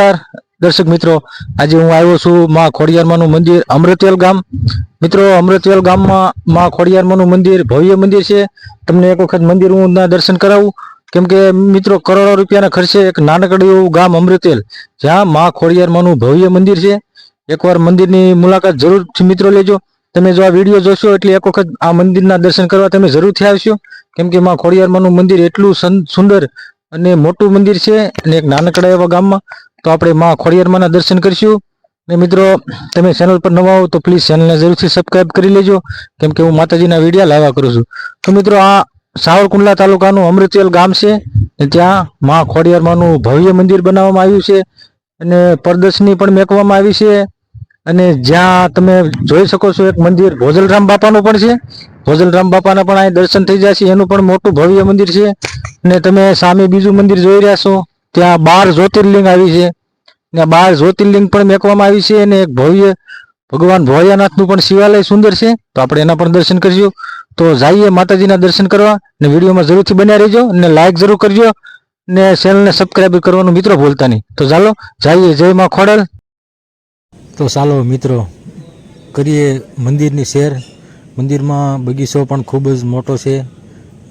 નમસ્કાર, દર્શક મિત્રો. આજે હું આવ્યો છું માં ખોડિયારમાંનું મંદિર અમૃતવેલ ગામ. મિત્રો અમૃતવેલ ગામમાં માં ખોડિયારમાંનું મંદિર ભવ્ય મંદિર છે. તમને એક વખત મંદિર હું દર્શન કરાવું. કેમ કે મિત્રો, કરોડો રૂપિયાના ખર્ચે એક નાનકડું એવું ગામ અમૃતવેલ જ્યાં માં ખોડિયારમાંનું ભવ્ય મંદિર છે. એકવાર મંદિરની મુલાકાત જરૂરથી મિત્રો લેજો. તમે જો આ વીડિયો જોશો એટલે એક વખત આ મંદિરના દર્શન કરવા તમે જરૂરથી આવશો. કેમ કે માં ખોડિયારમાંનું મંદિર એટલું સુંદર અને મોટું મંદિર છે અને એક નાનકડા એવા ગામમાં. તો આપણે માં ખોડિયારમાંના દર્શન કરીશું. ને મિત્રો, તમે ચેનલ પર નવા હો તો પ્લીઝ ચેનલને જરૂરથી સબસ્ક્રાઇબ કરી લેજો. કેમ કે હું માતાજીના વિડીયા લાવ્યા કરું છું. તો મિત્રો, આ સાવરકુંડલા તાલુકાનું અમૃતવેલ ગામ છે. ને ત્યાં માં ખોડિયારમાંનું ભવ્ય મંદિર બનાવવામાં આવ્યું છે. અને પ્રદર્શની પણ મેકવામાં આવી છે. અને જ્યાં તમે જોઈ શકો છો, એક મંદિર ભોજલરામ બાપાનું પણ છે. ભોજલરામ બાપાના પણ અહીં દર્શન થઈ જશે. એનું પણ મોટું ભવ્ય મંદિર છે. અને તમે સામે બીજું મંદિર જોઈ રહ્યા છો. ત્યાં બાર જ્યોતિર્લિંગ આવી છે. ને બાર જ્યોતિર્લિંગ પણ મેકવામાં આવી છે અને એક ભવ્ય ભગવાન ભોળિયાનાથનું પણ શિવાલય સુંદર છે. તો આપણે એના પણ દર્શન કરજો. તો જઈએ માતાજીના દર્શન કરવા ને વિડીયોમાં જરૂરથી બન્યા રહેજો અને લાઇક જરૂર કરજો ને ચેનલને સબસ્ક્રાઈબ કરવાનું મિત્રો ભૂલતા નહીં. તો ચાલો, જઈએ. જય માં ખોડલ. તો ચાલો મિત્રો, કરીએ મંદિરની શેર. મંદિરમાં બગીચો પણ ખૂબ જ મોટો છે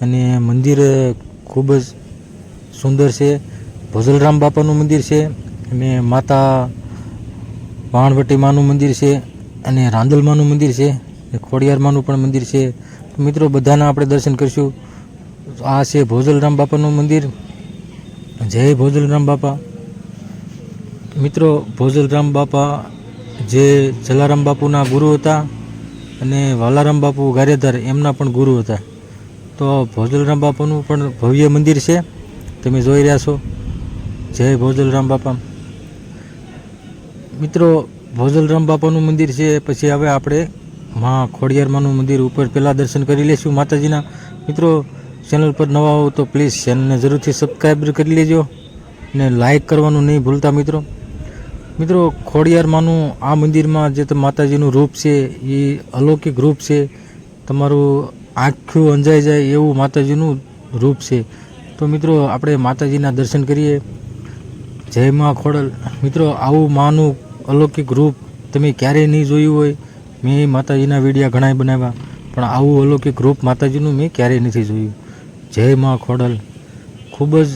અને મંદિર ખૂબ જ સુંદર છે. ભોજલરામ બાપાનું મંદિર છે, અને માતા વાણવટી માનું મંદિર છે, અને રાંદલમાનું મંદિર છે, અને ખોડિયારમાનું પણ મંદિર છે. મિત્રો, બધાના આપણે દર્શન કરીશું. આ છે ભોજલરામ બાપાનું મંદિર. જય ભોજલરામ બાપા. મિત્રો, ભોજલરામ બાપા જે જલારામ બાપુના ગુરુ હતા, અને વાલારામ બાપુ ગારેધાર એમના પણ ગુરુ હતા. તો ભોજલરામ બાપાનું પણ ભવ્ય મંદિર છે. તમે જોઈ રહ્યા છો. જય ભોજલરામ બાપા મિત્રો ભોજલરામ બાપાનું મંદિર છે, પછી હવે આપણે માં ખોડિયારમાનું મંદિર ઉપર પહેલાં દર્શન કરી લઈશું માતાજીના. મિત્રો ચેનલ પર નવા હો તો પ્લીઝ ચેનલને જરૂરથી સબસ્ક્રાઈબ કરી લેજો ને લાઈક કરવાનું નહીં ભૂલતા મિત્રો. મિત્રો, ખોડિયારમાંનું આ મંદિરમાં જે માતાજીનું રૂપ છે, એ અલૌકિક રૂપ છે. તમારું આખું અંજાઈ જાય એવું માતાજીનું રૂપ છે. તો મિત્રો, આપણે માતાજીના દર્શન કરીએ. જય મા ખોડલ. મિત્રો, આવું માનું અલૌકિક રૂપ તમે ક્યારેય નહીં જોયું હોય. મેં માતાજીના વિડીયા ઘણાય બનાવ્યા, પણ આવું અલૌકિક રૂપ માતાજીનું મેં ક્યારેય નથી જોયું. જય મા ખોડલ. ખૂબ જ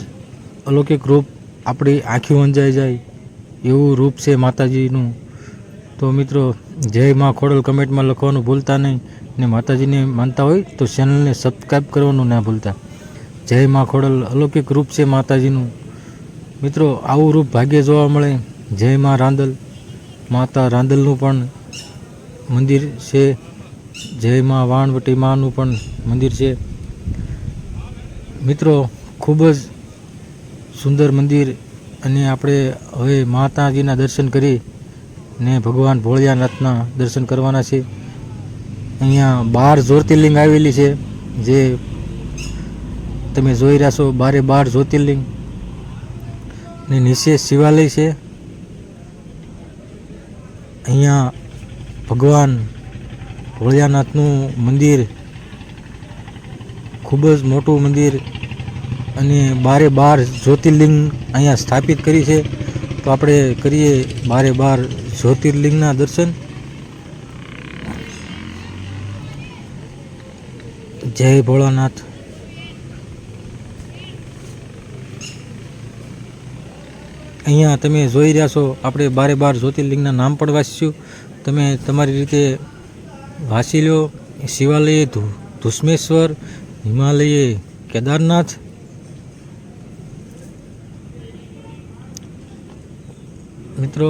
અલૌકિક રૂપ આપણી આંખી અંજાઈ જાય એવું રૂપ છે માતાજીનું. તો મિત્રો, જય મા ખોડલ કમેન્ટમાં લખવાનું ભૂલતા નહીં ને માતાજીને માનતા હોય તો ચેનલને સબસ્ક્રાઈબ કરવાનું ના ભૂલતા. જય મા ખોડલ અલૌકિક રૂપ છે માતાજીનું. મિત્રો, આવું રૂપ ભાગ્યે જોવા મળે. જય માં રાંદલ. માતા રાંદલનું પણ મંદિર છે. જય માં વાણવટી માનું પણ મંદિર છે. મિત્રો, ખૂબ જ સુંદર મંદિર અને આપણે હવે માતાજીના દર્શન કરી ને ભગવાન ભોળિયાનાથના દર્શન કરવાના છે. અહીંયા બાર જ્યોતિર્લિંગ આવેલી છે. જે તમે જોઈ રહ્યા છો, બારે બાર જ્યોતિર્લિંગ. ને નીચે શિવાલય છે. અહીંયા ભગવાન ભોળિયાનાથનું મંદિર, ખૂબ જ મોટું મંદિર અને બારે બાર જ્યોતિર્લિંગ અહીંયા સ્થાપિત કરી છે. તો આપણે કરીએ બારે બાર જ્યોતિર્લિંગના દર્શન. જય ભોળાનાથ. અહીંયા તમે જોઈ રહ્યા છો, આપણે બારે બાર જ્યોતિર્લિંગના નામ પણ વાંચ્યું તમે તમારી રીતે વાંચી લો શિવાલયે ધુસ્મેશ્વર હિમાલયે, કેદારનાથ, મિત્રો,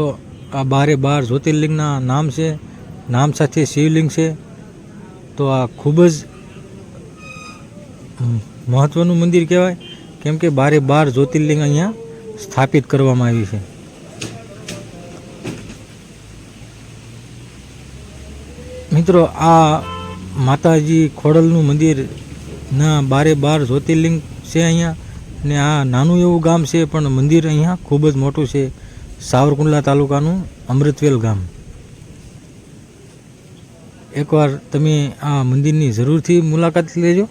આ બારે બાર જ્યોતિર્લિંગના નામ છે, નામ સાથે શિવલિંગ છે, તો આ ખૂબ જ મહત્ત્વનું મંદિર કહેવાય. કેમ કે બારે બાર જ્યોતિર્લિંગ અહીંયા સ્થાપિત કરવામાં આવી છે. મિત્રો, આ માતાજી ખોડલનું મંદિર ના બારે બાર જ્યોતિર્લિંગ છે અહીંયા ને આ નાનું એવું ગામ છે, પણ મંદિર અહીંયા ખૂબ જ મોટું છે. સાવરકુંડલા તાલુકાનું અમૃતવેલ ગામ. એકવાર તમે આ મંદિરની જરૂરથી મુલાકાત લેજો.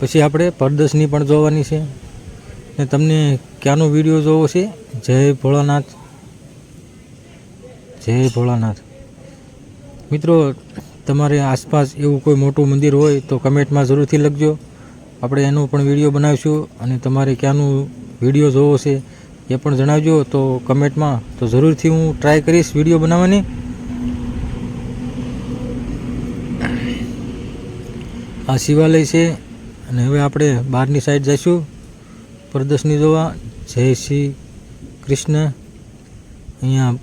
પછી આપણે પરદર્શની પણ જોવાની છે. ને તમને ક્યાંનો વીડિયો જોવો છે? જય ભોળાનાથ. જય ભોળાનાથ. મિત્રો, તમારે આસપાસ એવું કોઈ મોટું મંદિર હોય તો કમેન્ટમાં જરૂરથી લખજો. આપણે એનો પણ વીડિયો બનાવીશું અને તમારે ક્યાંનું વીડિયો જોવો છે એ પણ જણાવજો. તો કમેન્ટમાં તો જરૂરથી હું ટ્રાય કરીશ વીડિયો બનાવવાની. આ શિવાલય છે અને હવે આપણે બહારની સાઈડ જઈશું. પ્રદર્શની જોવા, જય શ્રી કૃષ્ણ. અહીંયા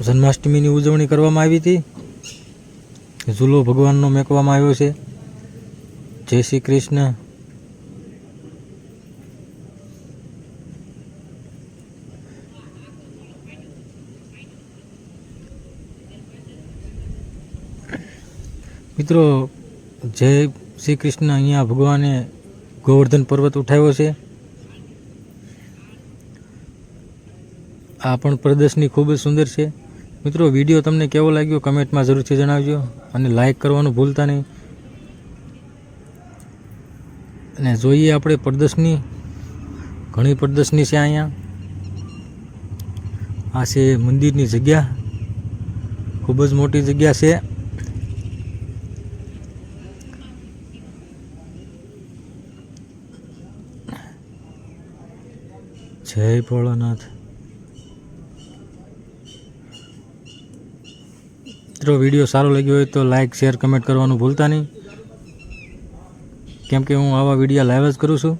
જન્માષ્ટમીની ઉજવણી કરવામાં આવી હતી. ઝૂલો ભગવાનનો મેકવામાં આવ્યો છે. જય શ્રી કૃષ્ણ. મિત્રો, જય શ્રી કૃષ્ણ. અહીંયા ભગવાને ગોવર્ધન પર્વત ઉઠાવ્યો છે. આ પણ પ્રદર્શની ખૂબ જ સુંદર છે. મિત્રો, વીડિયો તમને કેવો લાગ્યો કમેન્ટમાં જરૂરથી જણાવજો અને લાઈક કરવાનું ભૂલતા નહીં. અને જોઈએ આપણે પ્રદર્શની. ઘણી પ્રદર્શની છે અહીંયા. આ છે મંદિરની જગ્યા. ખૂબ જ મોટી જગ્યા છે. જય ભોળાનાથ. મિત્રો, વીડિયો સારો લાગ્યો હોય તો લાઇક શેર કમેન્ટ કરવાનું ભૂલતા નહીં. કેમ કે હું આવા વિડીયા લાઈવ જ કરું છું.